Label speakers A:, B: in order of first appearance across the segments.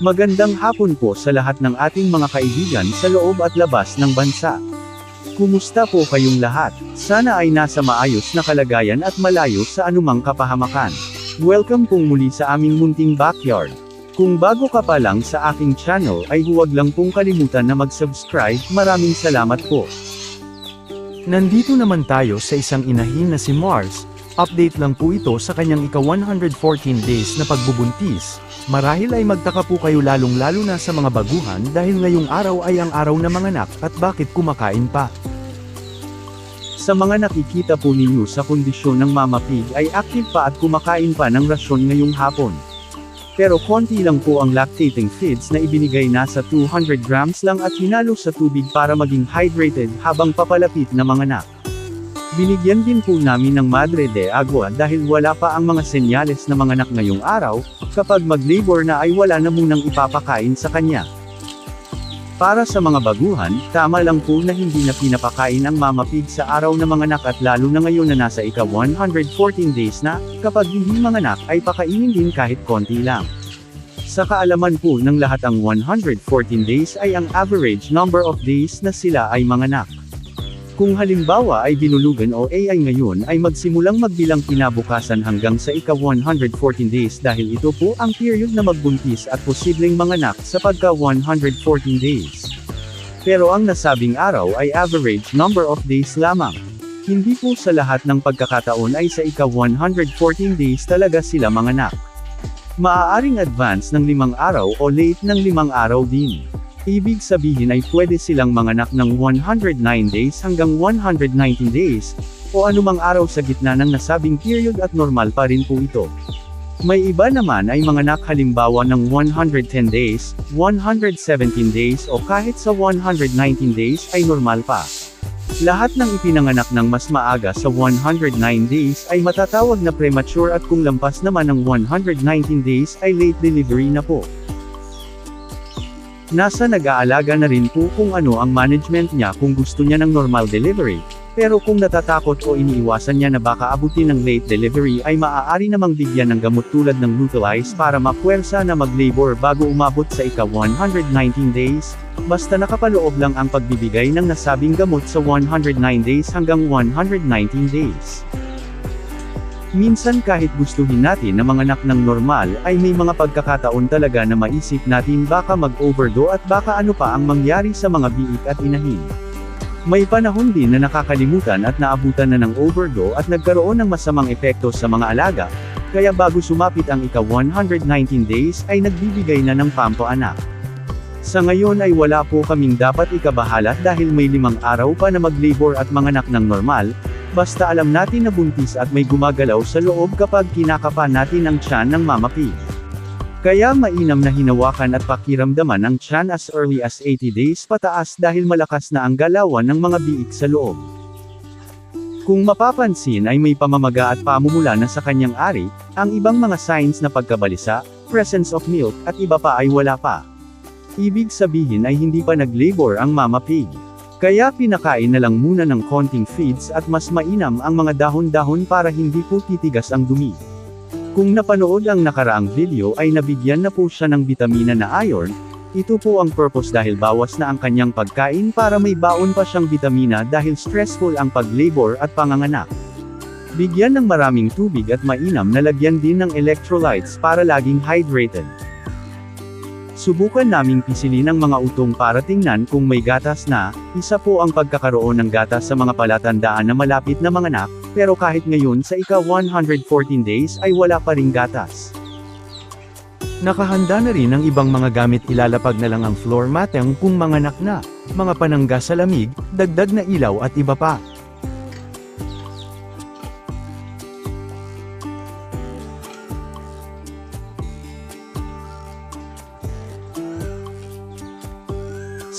A: Magandang hapon po sa lahat ng ating mga kaibigan sa loob at labas ng bansa. Kumusta po kayong lahat? Sana ay nasa maayos na kalagayan at malayo sa anumang kapahamakan. Welcome pong muli sa aming munting backyard. Kung bago ka pa lang sa aking channel ay huwag lang pong kalimutan na mag-subscribe, maraming salamat po.
B: Nandito naman tayo sa isang inahin na si Mars, update lang po ito sa kanyang ika-114 days na pagbubuntis. Marahil ay magtaka po kayo lalong-lalo na sa mga baguhan dahil ngayong araw ay ang araw na manganak at bakit kumakain pa.
A: Sa mga nakikita po ninyo sa kondisyon ng Mama Pig ay active pa at kumakain pa ng rasyon ngayong hapon. Pero konti lang po ang lactating feeds na ibinigay nasa 200 grams lang at hinalo sa tubig para maging hydrated habang papalapit na manganak. Binigyan din po namin ng Madre de Agua dahil wala pa ang mga senyales na manganak ngayong araw, kapag mag-labor na ay wala na munang ipapakain sa kanya. Para sa mga baguhan, tama lang po na hindi na pinapakain ang Mama Pig sa araw na manganak at lalo na ngayon na nasa ika 114 days na, kapag hindi manganak ay pakainin din kahit konti lang. Sa kaalaman po ng lahat ang 114 days ay ang average number of days na sila ay manganak. Kung halimbawa ay binulugan o AI ngayon ay magsimulang magbilang kinabukasan hanggang sa ika 114 days dahil ito po ang period na magbuntis at posibleng manganak sa pagka 114 days. Pero ang nasabing araw ay average number of days lamang. Hindi po sa lahat ng pagkakataon ay sa ika 114 days talaga sila manganak. Maaaring advance ng limang araw o late ng limang araw din. Ibig sabihin ay pwede silang manganak ng 109 days hanggang 119 days, o anumang araw sa gitna ng nasabing period at normal pa rin po ito. May iba naman ay manganak halimbawa ng 110 days, 117 days o kahit sa 119 days ay normal pa. Lahat ng ipinanganak ng mas maaga sa 109 days ay matatawag na premature at kung lampas naman ng 119 days ay late delivery na po. Nasa nag-aalaga na rin po kung ano ang management niya kung gusto niya ng normal delivery, pero kung natatakot o iniiwasan niya na baka abutin ng late delivery ay maaari namang bigyan ng gamot tulad ng Lutalize para mapuwersa na mag-labor bago umabot sa ika 119 days, basta nakapaloob lang ang pagbibigay ng nasabing gamot sa 109 days hanggang 119 days. Minsan kahit gustuhin natin na manganak ng normal ay may mga pagkakataon talaga na maisip natin baka mag-overdo at baka ano pa ang mangyari sa mga biik at inahin. May panahon din na nakakalimutan at naabutan na ng overdo at nagkaroon ng masamang epekto sa mga alaga, kaya bago sumapit ang ika 119 days ay nagbibigay na ng pampaanak. Sa ngayon ay wala po kaming dapat ikabahala dahil may limang araw pa na mag-labor at manganak ng normal, basta alam natin na buntis at may gumagalaw sa loob kapag kinakapa natin ang tiyan ng mama pig. Kaya mainam na hinawakan at pakiramdaman ang tiyan as early as 80 days pataas dahil malakas na ang galawan ng mga biik sa loob. Kung mapapansin ay may pamamaga at pamumula na sa kanyang ari, ang ibang mga signs na pagkabalisa, presence of milk, at iba pa ay wala pa. Ibig sabihin ay hindi pa nag-labor ang mama pig. Kaya pinakain na lang muna ng konting feeds at mas mainam ang mga dahon-dahon para hindi po titigas ang dumi. Kung napanood ang nakaraang video ay nabigyan na po siya ng bitamina na iron, ito po ang purpose dahil bawas na ang kanyang pagkain para may baon pa siyang bitamina dahil stressful ang pag-labor at panganganak. Bigyan ng maraming tubig at mainam na lagyan din ng electrolytes para laging hydrated. Subukan naming pisilin ang mga utong para tingnan kung may gatas na, isa po ang pagkakaroon ng gatas sa mga palatandaan na malapit na manganak, pero kahit ngayon sa ika 114 days ay wala pa ring gatas.
B: Nakahanda na rin ang ibang mga gamit ilalapag na lang ang floor mateng kung manganak na, mga panangga sa lamig, dagdag na ilaw at iba pa.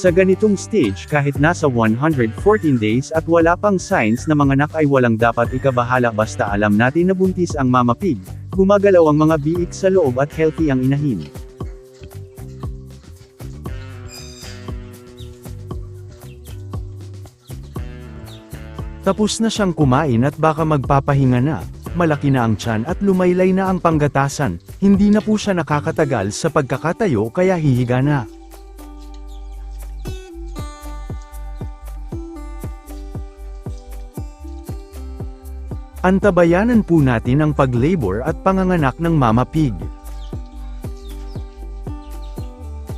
A: Sa ganitong stage kahit nasa 114 days at wala pang signs na manganak ay walang dapat ikabahala basta alam natin na buntis ang mama pig, gumagalaw ang mga biik sa loob at healthy ang inahin.
B: Tapos na siyang kumain at baka magpapahinga na. malaki na ang tiyan at lumaylay na ang panggatasan, hindi na po siya nakakatagal sa pagkakatayo kaya hihiga na. Antabayanan po natin ang paglabor at panganganak ng Mama Pig.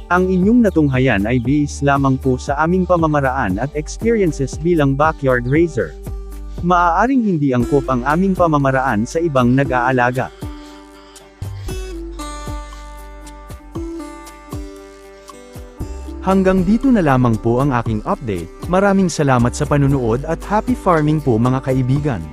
A: Ang inyong natunghayan ay base lamang po sa aming pamamaraan at experiences bilang backyard raiser. Maaaring hindi angkop ang aming pamamaraan sa ibang nag-aalaga.
B: Hanggang dito na lamang po ang aking update, maraming salamat sa panunood at happy farming po mga kaibigan.